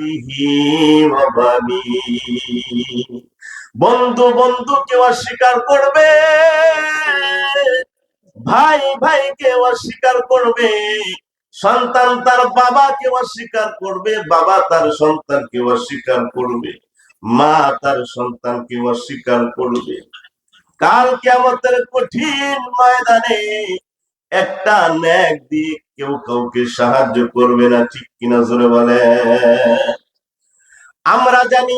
সাহাদাতিহি ওয়া বানি বন্ধু বন্ধুকে অস্বীকার করবে? ভাই ভাইকে অস্বীকার করবে? সন্তান তার বাবা বাবাকে অস্বীকার করবে? বাবা তার সন্তানকে অস্বীকার করবে? মা তার সন্তানকে অস্বীকার করবে? কাল কেমতের কঠিন ময়দানে একটা ন্যাক দিয়ে কেউ কাউকে সাহায্য করবে না ঠিক কিনা জোরে বলে? আমরা জানি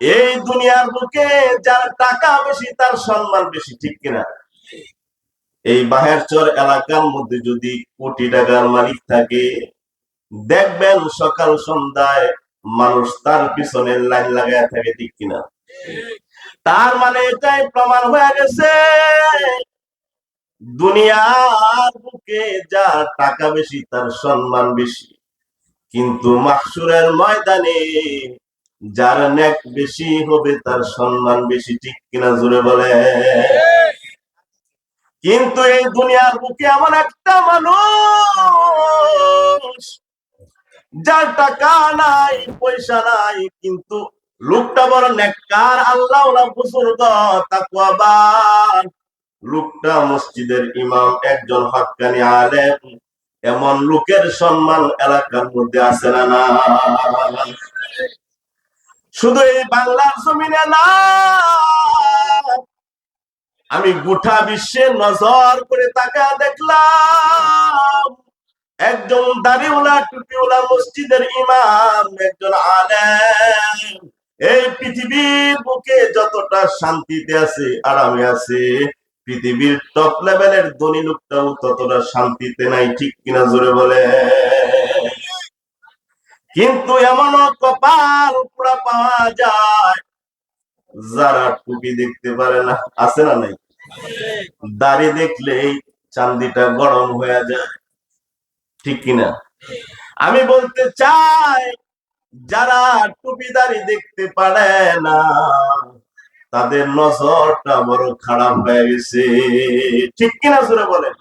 এই দুনিয়ার বুকে যার টাকা বেশি তার সম্মান বেশি ঠিক কিনা? এই বাহেরচর এলাকার মধ্যে যদি কোটি টাকার মালিক থাকে দেখবেন সকাল সন্ধ্যায় মানুষ তার পিছনে লাইন লাগায় থাকে ঠিক কিনা? তার মানে এটাই প্রমাণ হয়ে গেছে। দুনিয়ার বুকে যার টাকা বেশি, তার সম্মান বেশি। কিন্তু মাহসুরের ময়দানে যার নেক বেশি হবে, তার সম্মান বেশি, ঠিক কিনা জুড়ে বলে? কিন্তু এই দুনিয়ার বুকে এমন একটা মানুষ, যার টাকা নাই, পয়সা নাই, কিন্তু লোকটা বড় নেককার, আল্লাহ বুজুর্গ তাকওয়াবান লোকটা মসজিদের ইমাম, একজন হক্কানি আলেম। এমন লোকের সম্মান এলাকার মধ্যে আছে না? শুধু এই বাংলার জমিনে না। আমি গোটা বিশ্বে নজর করে তাকা দেখলাম। একজন দাড়িওয়ালা, টুপিওয়ালা মসজিদের ইমাম, একজন আলেম। এই পৃথিবীর বুকে যতটা শান্তিতে আছে, আরামে আছে পৃথিবীর টপ লেভেলের ধনী লোকটাও ততটা শান্তিতে নাই, ঠিক কিনা জোরে বলে? কিন্তু এমনও কপাল পুরা পাওয়া যায়, যারা টুপি দেখতে পারে না। আছে না নাই? দাড়ি দেখলেই চান্দিটা গরম হয়ে যায়, ঠিক কিনা? আমি বলতে চাই, যারা টুপি দাড়ি দেখতে পারে না তাদের নজরটা বড় খারাপ হয়ে গেছে। ঠিক কিনা জোরে বলেন?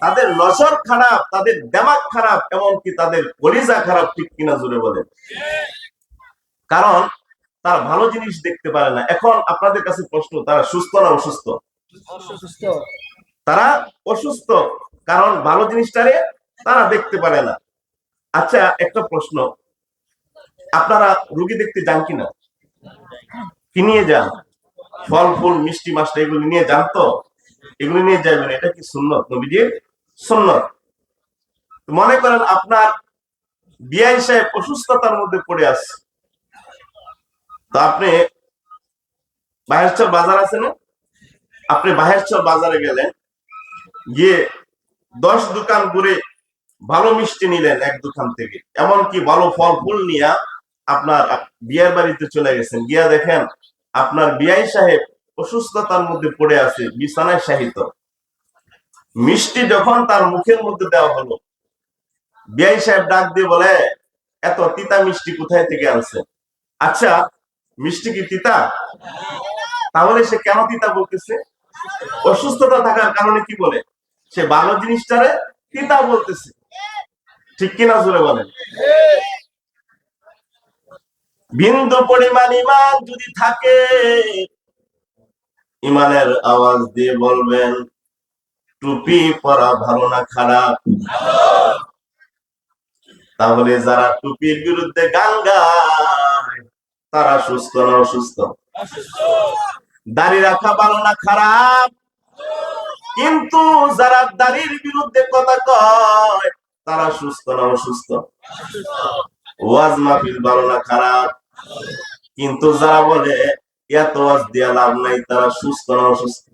তাদের নজর খারাপ তাদের দেমাগ খারাপ এমনকি তাদের কলিজা খারাপ ঠিক কিনা জুড়ে বলেন? কারণ তারা ভালো জিনিস দেখতে পারে না। এখন আপনাদের কাছে প্রশ্ন তারা সুস্থ না অসুস্থ? অসুস্থ। তারা অসুস্থ কারণ ভালো জিনিসটারে তারা দেখতে পারে না। আচ্ছা একটা প্রশ্ন। আপনারা রুগী দেখতে যান কিনা? কি নিয়ে যান। ফল, ফুল, মিষ্টি, মাছটা এগুলো নিয়ে যান তো? এগুলো নিয়ে যাবেন এটা কি সুন্নত? নবীজির সুন্নত। মনে করেন আপনার বিআই সাহেব অসুস্থতার মধ্যে পড়ে আছে। তো আপনি বাহেরচর বাজার আছে না? আপনি বাহেরচর বাজারে গেলেন, গিয়ে দশ দোকান ঘুরে ভালো মিষ্টি নিলেন এক দোকান থেকে। এমনকি ভালো ফল, ফুল নিয়ে আপনার বিয়ের বাড়িতে চলে গেছেন। গিয়া দেখেন আপনার বিআই সাহেব অসুস্থতার মধ্যে পড়ে আছে, বিছানায় সাহিত মিষ্টি যখন তার মুখের মধ্যে দেওয়া হলো, বিআই সাহেব ডাক দিয়ে বলে, এত তিতা মিষ্টি কোথায় থেকে আনছে? আচ্ছা মিষ্টি কি তিতা? তাহলে সে কেন তিতা বলতেছে? অসুস্থতা থাকার কারণে কি বলে? সে ভালো জিনিসটারে তিতা বলতেছে। ঠিক কিনা জোরে বলেন? বিন্দু পরিমাণ ইমান যদি থাকে ইমানের আওয়াজ দিয়ে বলবেন, টুপি পরা ভালো না খারাপ? তাহলে যারা টুপির বিরুদ্ধে গান তারা সুস্থ না অসুস্থ? দাড়ি রাখা ভালো না খারাপ? কিন্তু যারা দাড়ির বিরুদ্ধে কথা কয়, তারা সুস্থ না অসুস্থ? ওয়াজ মাহফিল ভালো না খারাপ? কিন্তু যারা বলে, এত ওয়াজ দিয়া লাভ নাই, তারা সুস্থ না অসুস্থ?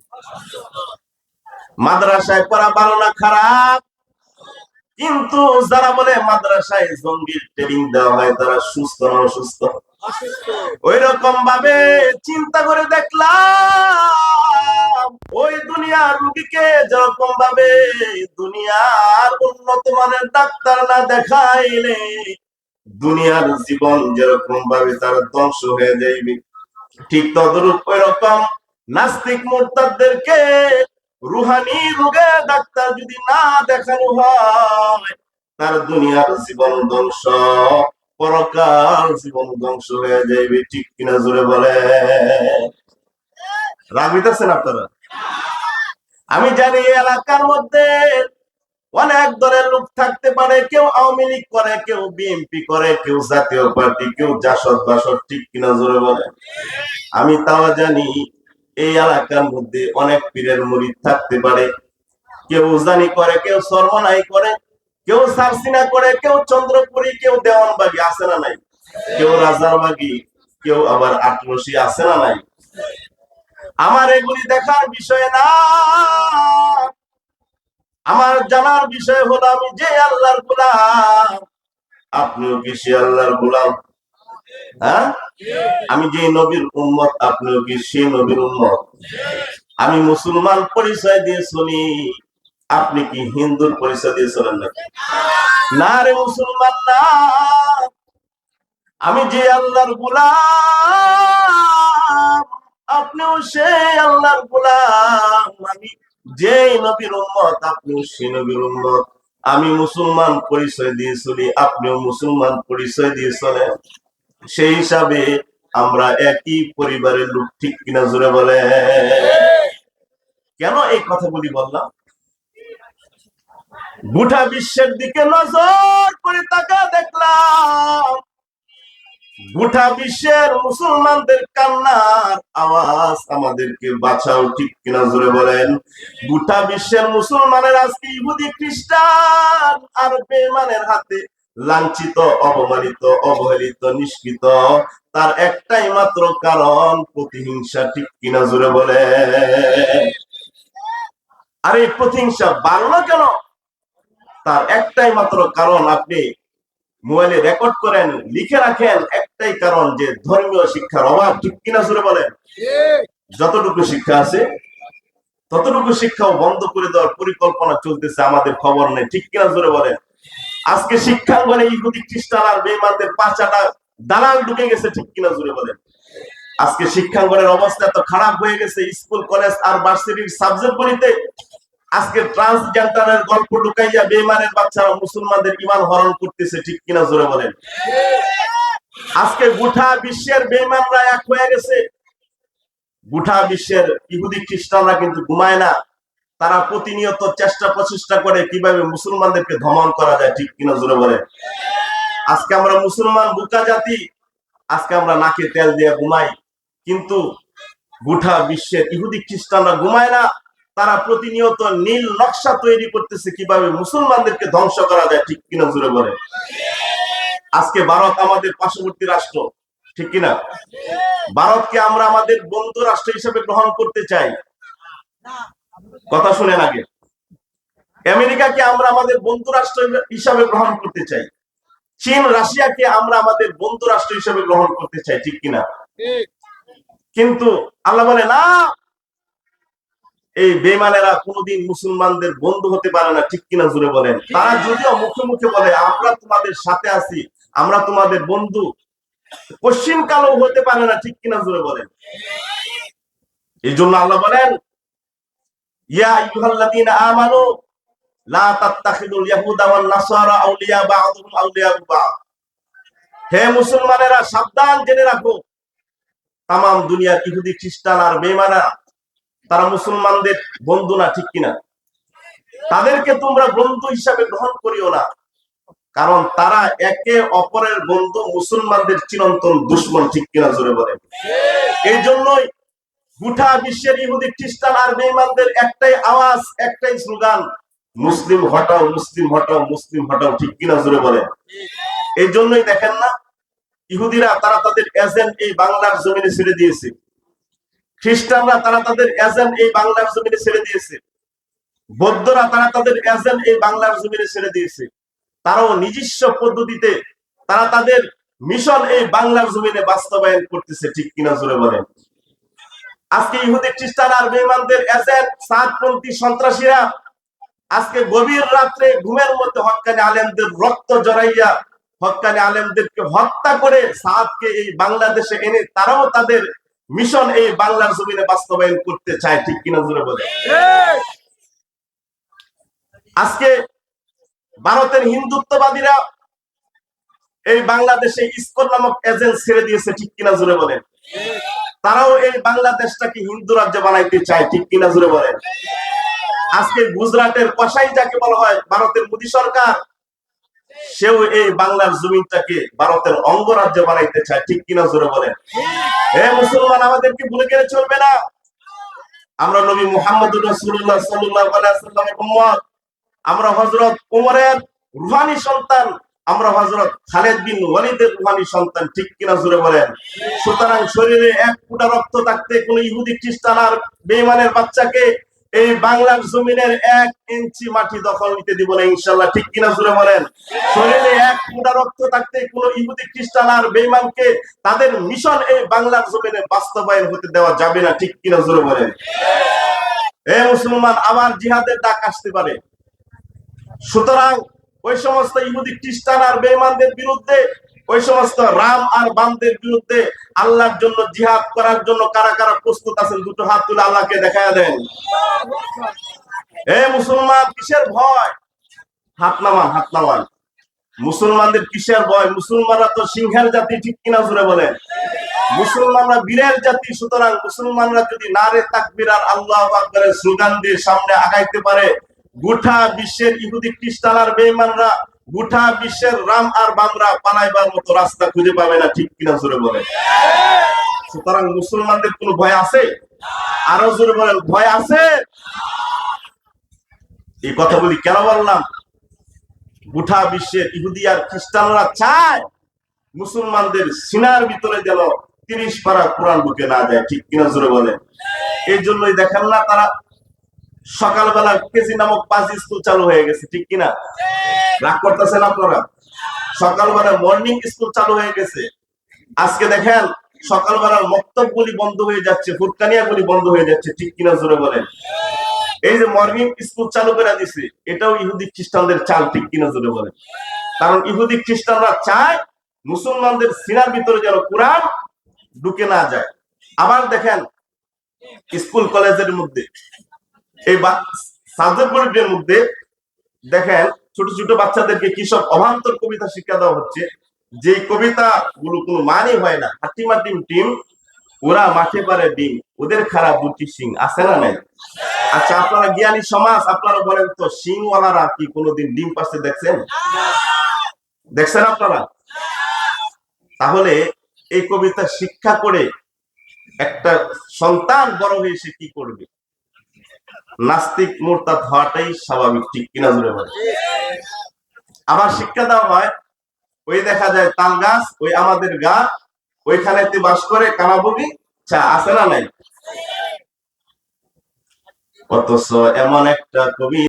মাদ্রাসায় পড়া ভালো না খারাপ? কিন্তু যারা বলে, মাদ্রাসায় জঙ্গির ট্রেনিং দেওয়া হয়, তারা সুস্থ না অসুস্থ? ওই রকম ভাবে চিন্তা করে দেখলাম, ওই দুনিয়ার রুগীকে যেরকম ভাবে দুনিয়ার উন্নত মানের ডাক্তার না দেখাইলে দুনিয়ার জীবন যেরকম ভাবে তার ধ্বংস হয়ে যাইবে, ঠিক তদরূপ ওই রকম নাস্তিক মোর্তাদেরকে রুহানি রোগে ডাক্তার যদি না দেখানো হয়, তার দুনিয়ার জীবন ধ্বংস পরকাল জীবন ধ্বংস হয়ে যাইবে, ঠিক কিনা জোরে বলে রাগবিতেছেন আপনারা? আমি জানি এলাকার মধ্যে অনেক দলের লোক থাকতে পারে, কেউ আওয়ামী লীগ করে, কেউ বিএনপি করে, কেউ জাতীয় পার্টি, কেউ জাসদ বাসদ, ঠিক কিনা জোরে বলে? আমি তাও জানি এই এলাকার মধ্যে অনেক পীরের মুরিদ থাকতে পারে। কেউ উজানি করে, কেউ সর্বনাই করে, কেউ সারসিনা করে, কেউ চন্দ্রপুরি, কেউ দেওয়ানবাগি, আছে না নাই? কেউ রাজারবাগি, কেউ আবার আটরসি, আছে না নাই? আমার এগুলি দেখার বিষয় না। আমার জানার বিষয় হলো আমি যে আল্লাহর গোলাম। আপনিও কি সে আল্লাহর গোলাম? হ্যাঁ? আমি যে নবীর উম্মত, আপনিও কি সে নবীর উম্মত? আমি মুসলমান পরিচয় দিয়ে শুনি। আপনি কি হিন্দুর পরিচয় দিয়ে চলেন নাকি? না রে মুসলমান, না। আমি যে আল্লাহর গোলাম, আপনিও সে আল্লাহর গোলাম। আমি যে নবীর উম্মত, আপনিও সে নবীর উম্মত। আমি মুসলমান পরিচয় দিয়ে চলি, আপনিও মুসলমান পরিচয় দিয়ে চলেন। সেই হিসাবে আমরা একই পরিবারের লোক, ঠিক কিনা জোরে বলে কেন এই কথাগুলি বললাম? গোটা বিশ্বের দিকে নজর করে তাকা দেখলাম গোটা বিশ্বের মুসলমানদের কান্নার আওয়াজ আমাদেরকে বাঁচাও, ঠিক কিনা জোরে বলেন? গোটা বিশ্বের মুসলমানের আজকে ইহুদি, খ্রিস্টান আর বেমানের হাতে লাঞ্ছিত, অপমানিত, অবহেলিত, নিষ্কৃত। তার একটাই মাত্র কারণ, প্রতিহিংসা, ঠিক কিনা জোরে বলে আর এই প্রতিহিংসা বাড়লো কেন? তার একটাই মাত্র কারণ, আপনি মোবাইলে রেকর্ড করেন, লিখে রাখেন একটাই কারণ যে ধর্মীয় শিক্ষার অভাব ঠিক কিনা জোরে বলেন? যতটুকু শিক্ষা আছে ততটুকু শিক্ষাও বন্ধ করে দেওয়ার পরিকল্পনা চলতেছে আমাদের খবর নেই ঠিক কিনা জোরে বলেন? আজকে শিক্ষাঙ্গনে ইহুদি খ্রিস্টান আর বেমানদের পাঁচাটা দালাল ঢুকে গেছে ঠিক কিনা জোরে বলেন? আজকে শিক্ষাঙ্গনের অবস্থা এত খারাপ হয়ে গেছে স্কুল কলেজ আর ভার্সিটির সাবজেক্ট গুলিতে আজকে ট্রান্সজেন্ডারের গল্প ঢুকাইয়া বেমানের বাচ্চারা মুসলমানদের ইমান হরণ করতেছে ঠিক কিনা জোরে বলেন? আজকে গোটা বিশ্বের বেমানরা এক হয়ে গেছে। গোটা বিশ্বের ইহুদি খ্রিস্টানরা কিন্তু ঘুমায় না। তারা প্রতিনিয়ত চেষ্টা প্রচেষ্টা করে কীভাবে মুসলমানদেরকে ধমন করা যায়, ঠিক কিনা জোরে বলে আজকে আমরা মুসলমান বুকা জাতি, আজকে আমরা নাকে তেল দিয়ে ঘুমাই। কিন্তু গোটা বিশ্বের ইহুদি খ্রিস্টানরা ঘুমায় না, তারা প্রতিনিয়ত নীল নকশা তৈরি করতেছে কীভাবে মুসলমানদেরকে ধ্বংস করা যায়, ঠিক কিনা জোরে বলে আজকে ভারত আমাদের পার্শ্ববর্তী রাষ্ট্র, ঠিক কিনা? ভারতকে আমরা আমাদের বন্ধু রাষ্ট্র হিসেবে গ্রহণ করতে চাই। কথা শুনেন আগে। আমেরিকাকে আমরা আমাদের বন্ধু রাষ্ট্র হিসাবে গ্রহণ করতে চাই। চীন, রাশিয়াকে আমরা আমাদের বন্ধু রাষ্ট্র হিসাবে গ্রহণ করতে চাই, ঠিক কিনা? কিন্তু আল্লাহ বলে, না, এই বেমানেরা কোনোদিন মুসলমানদের বন্ধু হতে পারে না। ঠিক কিনা জুড়ে বলেন। তারা যদিও মুখে মুখে বলে, আমরা তোমাদের সাথে আছি আমরা তোমাদের বন্ধু। পশ্চিম কালো হতে পারে না, ঠিক কিনা জুড়ে বলেন। এই জন্য আল্লাহ বলেন, ইয়া আমানু, লা তাত্তাখিদুল ইয়াহুদা নাসারা আউলিয়া বা'দুহুম আউলিয়া বা'দ হে মুসলমানেরা, সাবধান জেনে রাখো তাম দুনিয়ার ইহুদি, খ্রিস্টান আর বেমানা তারা মুসলমানদের বন্ধু না, ঠিক কিনা? তাদেরকে তোমরা বন্ধু হিসাবে গ্রহণ করিও না। কারণ তারা একে অপরের বন্ধু মুসলমানদের চিরন্তন দুশ্মন, ঠিক কিনা জোরে বলে। এই জন্যই গোটা বিশ্বের ইহুদি, খ্রিস্টান আর বেঈমানদের একটাই আওয়াজ, একটাই স্লোগান, মুসলিম হটাও মুসলিম হটাও মুসলিম হটাও, ঠিক কিনা জোরে বলে। এই জন্যই দেখেন না, ইহুদিরা তারা তাদের এজেন্ট এই বাংলার জমিনে ছেড়ে দিয়েছে। খ্রিস্টানরা তারা তাদের এজেন্ট এই বাংলার জমিনে ছেড়ে দিয়েছে। বৌদ্ধরা তারা তাদের এজেন্ট এই বাংলার জমিনে ছেড়ে দিয়েছে। তারাও নিজস্ব পদ্ধতিতে তারা তাদের মিশন এই বাংলার জমিনে বাস্তবায়ন করতেছে, ঠিক কিনা জোরে বলেন। আজকে ইহুদি খ্রিস্টান আর বেঈমানদের এজেন্ট, সাতপন্থী সন্ত্রাসীরা আজকে গভীর রাত্রে ঘুমের মধ্যে হক্কানি আলেমদের রক্ত জড়াইয়া হকানি আলেমদেরকে হত্যা করে সাদকে এই বাংলাদেশে এনে তারাও তাদের মিশন এই বাংলার জমিনে বাস্তবায়ন করতে চায়, ঠিক কিনা জোরে বলে আজকে ভারতের হিন্দুত্ববাদীরা এই বাংলাদেশে ইসকন নামক এজেন্ট ছেড়ে দিয়েছে, ঠিক কিনা জুড়ে বলেন? তারাও এই বাংলাদেশটাকে হিন্দু রাজ্য বানাইতে চায়, ঠিক কিনা জুড়ে বলেন? আজকে গুজরাটের কসাই যাকে বলা হয়, ভারতের মোদী সরকার, সেও এই বাংলার জমিনটাকে ভারতের অঙ্গরাজ্য বানাইতে চায়, ঠিক কিনা জোরে বলেন? হে মুসলমান, আমাদেরকে ভুলে গেলে চলবে না। আমরা নবী মুহাম্মদ রাসূলুল্লাহ সাল্লাল্লাহু আলাইহি উম্মত। আমরা হজরত উমরের রুহানি সন্তান, আমরা হজরত খালেদ বিন ওয়ালিদের রুহানি সন্তান, ঠিক কিনা জুড়ে বলেন? সুতরাং শরীরে এক ফুটা রক্ত থাকতে কোন ইহুদি খ্রিস্টান আর বেঈমানের বাচ্চাকে এই বাংলার জমিনের এক ইঞ্চি মাটি দখল নিতে দিব না ইনশাল্লাহ ঠিক কিনা জুড়ে বলেন? শরীরে এক ফুটা রক্ত থাকতে কোন ইহুদি খ্রিস্টান আর বেইমানকে তাদের মিশন এই বাংলার জমিনে বাস্তবায়ন হতে দেওয়া যাবে না, ঠিক কিনা জুড়ে বলেন? এ মুসলমান, আবার জিহাদের ডাক আসতে পারে। সুতরাং ওই সমস্ত ইহুদি খ্রিস্টান আর বেইমানদের বিরুদ্ধে, ওই সমস্ত রাম আর বামদের বিরুদ্ধে আল্লাহর জন্য জিহাদ করার জন্য কারা কারা প্রস্তুত আছেন, দুটো হাত তুলে আল্লাহকে দেখায় দেন। এ মুসলমান, কিসের ভয়? হাত নামান হাত নামান। মুসলমানদের কিসের ভয়? মুসলমানরা তো সিংহের জাতি, ঠিক কিনা জুড়ে বলেন? মুসলমানরা বীরের জাতি, সুতরাং মুসলমানরা যদি নারে তাকবির আর আল্লাহ আকবরের স্লোগান দিয়ে সামনে আগাইতে পারে গোটা বিশ্বের ইহুদি খ্রিস্টান আর গোটা বিশ্বের রাম আর বামরা পালাইবার মতো রাস্তা খুঁজে পাবে না, ঠিক কিনা জোরে বলে সুতরাং মুসলমানদের কোনো ভয় আছে? আরও জোরে বলেন, ভয় আছে? এই কথা বলি কেন বললাম? গোটা বিশ্বের ইহুদি আর খ্রিস্টানরা চায় মুসলমানদের সিনার ভিতরে যেন তিরিশ পারা কোরআন বুকে না যায়, ঠিক কিনা জোরে বলে এই জন্যই দেখেন না তারা সকালবেলা কেজি নামক পাঁচ স্কুল চালু হয়ে গেছে, ঠিক কিনা? রাগ করতেছেন আপনারা? সকালবেলা মর্নিং স্কুল চালু হয়ে গেছে। আজকে দেখেন, সকালবেলার মক্তবগুলি বন্ধ হয়ে যাচ্ছে ফুটকানিয়াগুলি বন্ধ হয়ে যাচ্ছে, ঠিক কিনা জোরে বলেন? এই যে মর্নিং স্কুল চালু করে দিছে, এটাও ইহুদি খ্রিস্টানদের চাল, ঠিক কিনা জোরে বলেন? কারণ ইহুদি খ্রিস্টানরা চায় মুসলমানদের সিনার ভিতরে যেন কোরআন ঢুকে না যায়। আবার দেখেন, স্কুল কলেজের মধ্যে এই সাবজেক্ট বোর্ডের মধ্যে দেখেন ছোট ছোট বাচ্চাদেরকে কি সব অভান্তর কবিতা শিক্ষা দেওয়া হচ্ছে? যে কবিতা গুলো কোনো মানে হয় না। হাটিমা টিম টিম ওরা মাঠে পারে ডিম। ওদের খারাপ দুটি সিং আছে না নাই? আচ্ছা আপনারা জ্ঞানী সমাজ, আপনারা বলেন তো সিংওয়ালারা কি কোনোদিন ডিম পাশে দেখছেন? দেখছেন আপনারা? তাহলে এই কবিতা শিক্ষা করে একটা সন্তান বড় হয়ে সে কি করবে? নাস্তিক মোরতাদ হওয়াটাই স্বাভাবিক, ঠিক কিনা জুড়ে বলে আবার শিক্ষা দেওয়া হয়, ওই দেখা যায় তাল গাছ, ওই আমাদের গা, ওইখানে তুই বাস করে কানাবুগি চা আছে না নাই? অথচ এমন একটা কবি